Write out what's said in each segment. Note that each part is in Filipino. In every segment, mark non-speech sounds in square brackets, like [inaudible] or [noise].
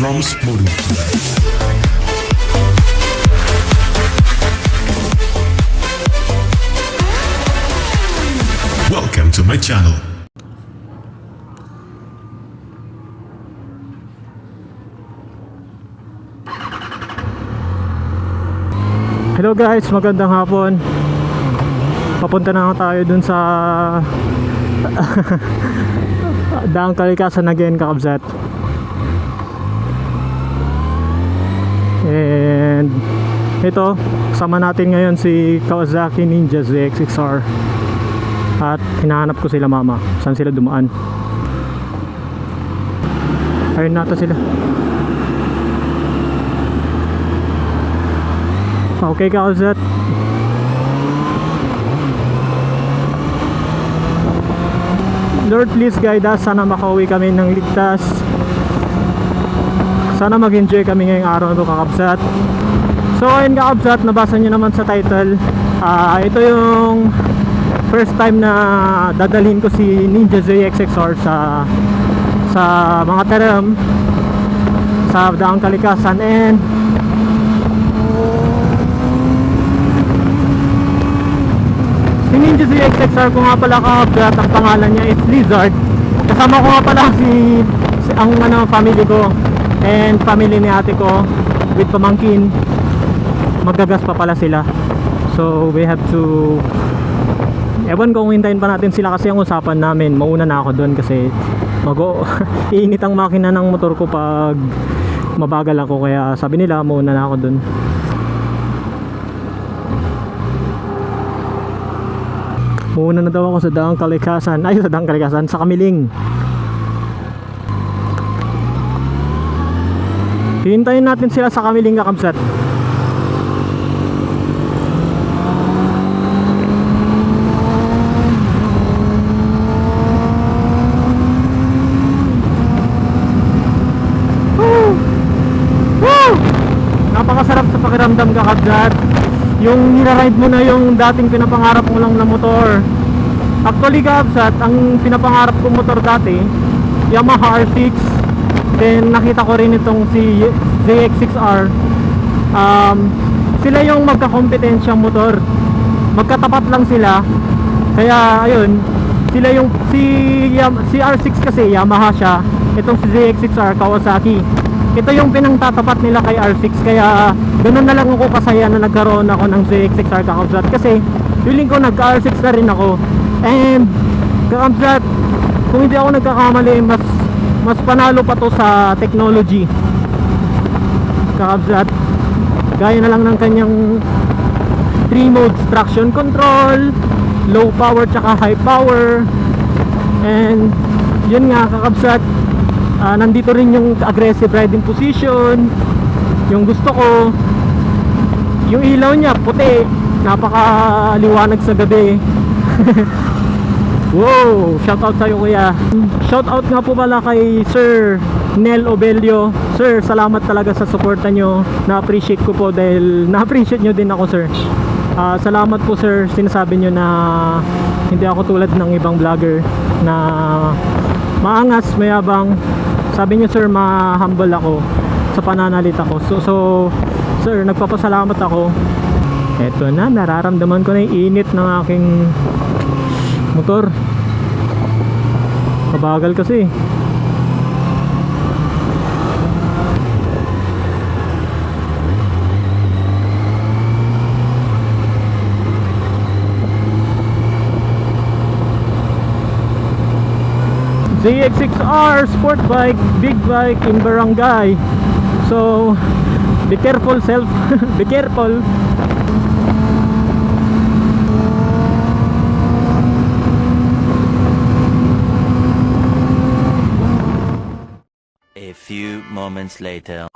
Drums Modu. Welcome to my channel. Hello guys, magandang hapon. Papunta na tayo dun sa [laughs] Daang Kalikasan again, kakabsat. And ito, kasama natin ngayon si Kawasaki Ninja ZX-6R. At hinahanap ko sila mama. Saan sila dumaan? Ayun nata sila. Okay, Kawasat. Lord, please guide us. Sana makauwi kami ng ligtas. Sana mag-enjoy kami ngayong araw ito, kakabsat. So, ayun kakabsat, nabasa nyo naman sa title. Ah, ito yung first time na dadalhin ko si Ninja ZX-XR sa sa mga term sa Daang Kalikasan. And Si Ninja ZX-XR ko nga pala kakabsat ang pangalan niya is Lizard. Kasama ko nga pala si, si ang ano, family ko and family ni ate ko with pamangkin magagas pa pala sila so we have to ewan kung hintayin pa natin sila kasi ang usapan namin mauna na ako doon kasi mago [laughs] iinit ang makina ng motor ko pag mabagal ako kaya sabi nila mauna na ako doon Muna na daw ako sa Daang Kalikasan. Ay, sa Daang Kalikasan. Sa Kamiling. Hintayin natin sila sa Kamiling kakamsat. Pakiramdam kakabsat yung niraride mo na yung dating pinapangarap mo lang na motor. Actually kabsat ang pinapangarap ko motor dati Yamaha R6 then nakita ko rin itong si ZX6R um, sila yung magkakompetensyang motor. Magkatapat lang sila. Kaya ayun sila yung si, si R6 kasi Yamaha siya. Itong si ZX6R Kawasaki ito yung pinangtatapat nila kay R6 kaya ganun na lang ako kasaya na nagkaroon ako ng ZX6R kakabsat kasi feeling ko nag R6 na rin ako. And kakabsat kung hindi ako nagkakamali mas mas panalo pa to sa technology. Kakabsat gaya na lang ng kanyang 3 modes traction control low power tsaka high power. And yun nga kakabsat Ah, nandito rin yung aggressive riding position yung gusto ko. Yung ilaw niya puti. Napakaliwanag sa gabi. [laughs] Wow! Shout out sa'yo kuya. Shout out nga po pala kay Sir Nel Obelio. Sir salamat talaga sa suporta nyo. Na appreciate ko po dahil na appreciate nyo din ako sir. Ah, salamat po sir. Sinasabi nyo na hindi ako tulad ng ibang vlogger na maangas mayabang. Sabi niyo sir ma-humble ako sa pananalita ko so, so sir nagpapasalamat ako. Eto na nararamdaman ko na yung init ng aking motor. Kabagal kasi ZX6R sport bike, big bike in barangay. So, be careful self, [laughs] be careful. A few moments later.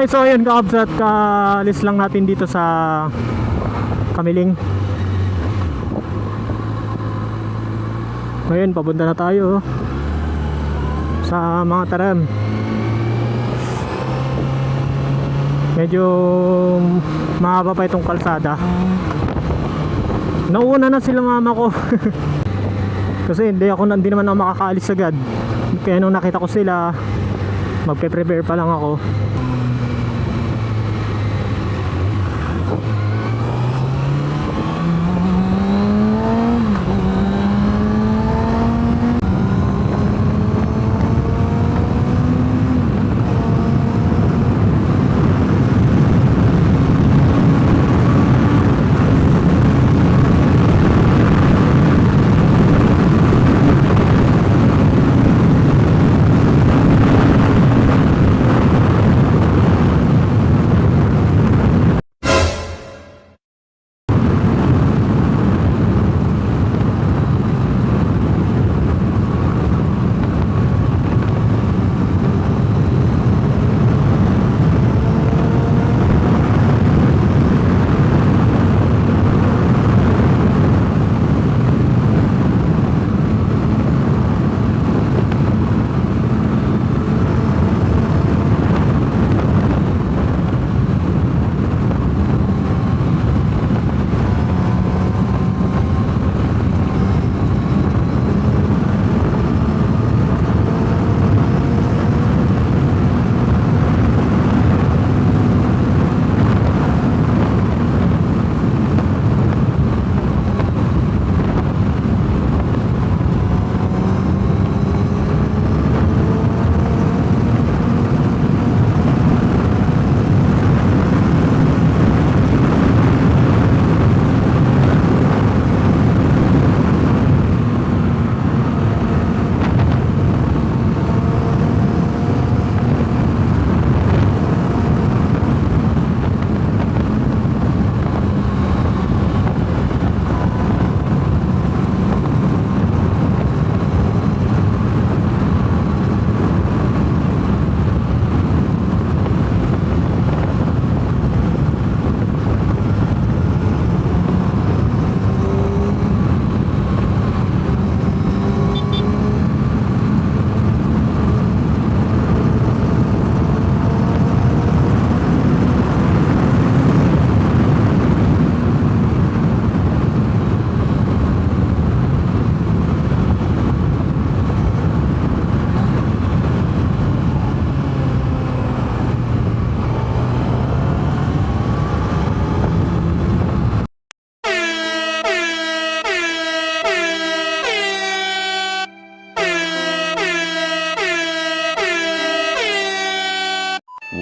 Okay, so yun kakabsat, kaalis lang natin dito sa Kamiling. Ngayon, papunta na tayo oh, sa mga taram. Medyo mahaba pa itong kalsada. Nauna na sila mama ko. [laughs] Kasi hindi ako hindi naman ako makakaalis agad. Kaya nung nakita ko sila, magpe-prepare pa lang ako. Thank you.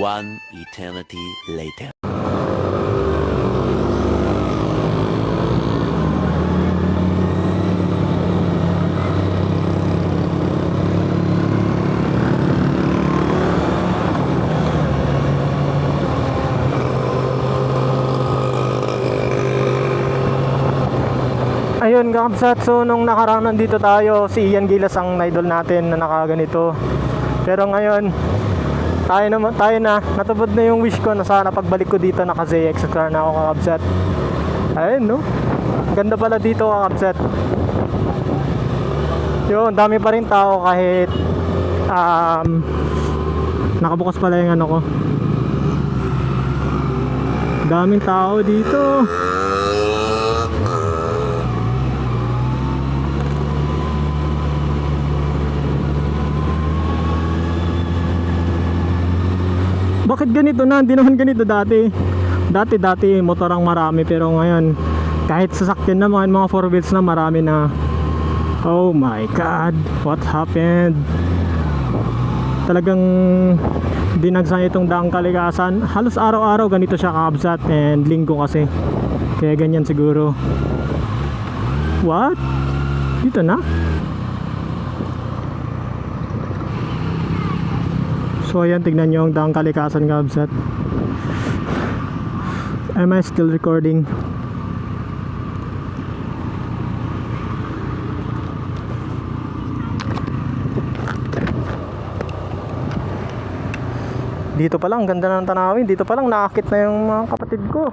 One eternity later. Ayun, kakabsat. So, nung nakaraan nandito tayo, si Ian Gilas ang idol natin na nakaganito. Pero ngayon, tayo na, tayo na, natupad na yung wish ko na sana pagbalik ko dito naka ZX car na ako kakabsat. Ayun, no? Ganda pala dito kakabsat. Yun, dami pa rin tao kahit um, nakabukas pala yung ano ko. Daming tao dito. Bakit ganito na? Hindi naman ganito dati. Dati dati motor ang marami pero ngayon kahit sasakyan naman mga four wheels na marami na. Oh my god, what happened? Talagang dinagsan itong daang kalikasan. Halos araw-araw ganito siya kaabsat and linggo kasi. Kaya ganyan siguro. What? Dito na? So ayan, tignan nyo ang daang kalikasan kabsat. Am I still recording? Dito pa lang, ganda ng tanawin. Dito pa lang, naakit na yung mga kapatid ko.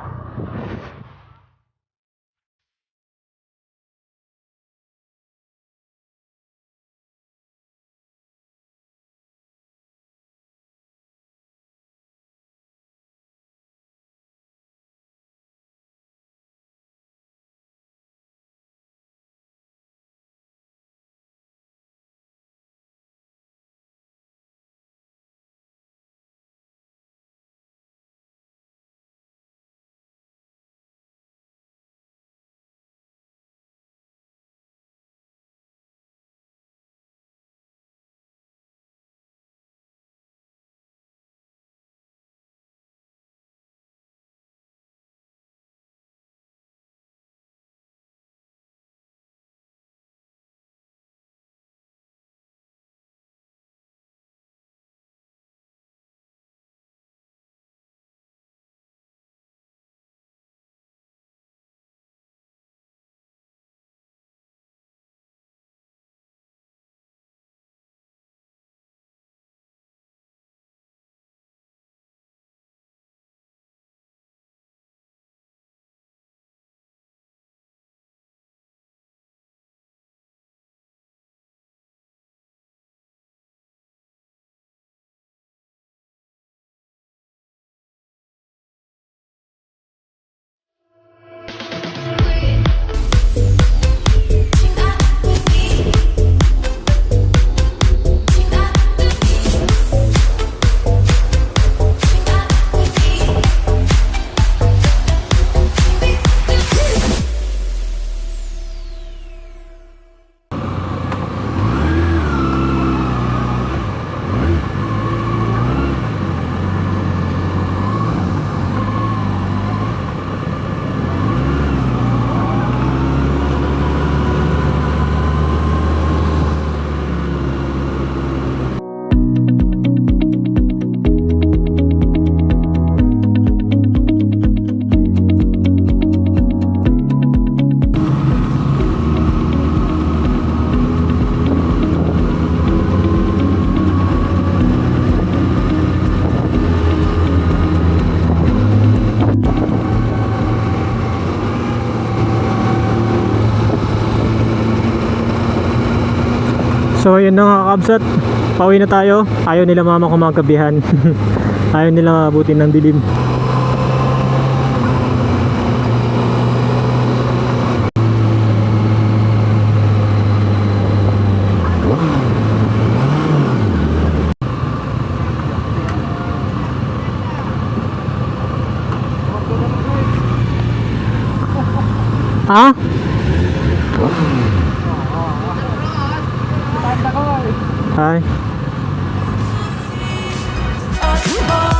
So ayun na nga kabsat. Pauwi na tayo. Ayaw nila mama ko magkabihan [laughs] Ayaw nila mabutin ng dilim Oh.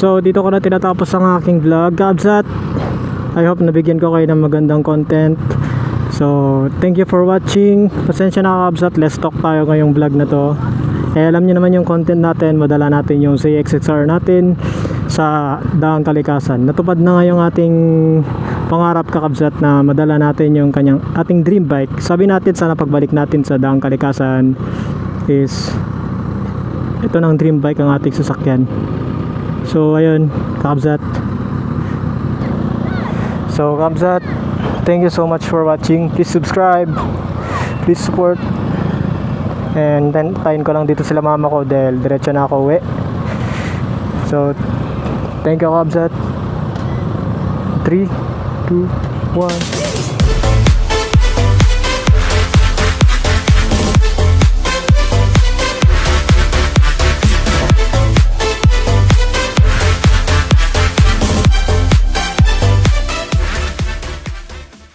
So dito ko na tinatapos ang aking vlog Kabsat. I hope nabigyan ko kayo ng magandang content. So thank you for watching. Pasensya na Kabsat. Let's talk tayo ngayong vlog na to. Eh, alam niyo naman yung content natin. Madala natin yung CXXR natin Sa Daang Kalikasan. Natupad na nga yung ating pangarap kakabsat na madala natin yung kanyang ating dream bike. Sabi natin sana pagbalik natin sa Daang Kalikasan is ito ng dream bike ang ating sasakyan so ayun kakabsat so kakabsat thank you so much for watching. Please subscribe. Please support. And then tayin ko lang dito sila mama ko dahil diretso na ako uwi. So thank you kakabsat 3 2 1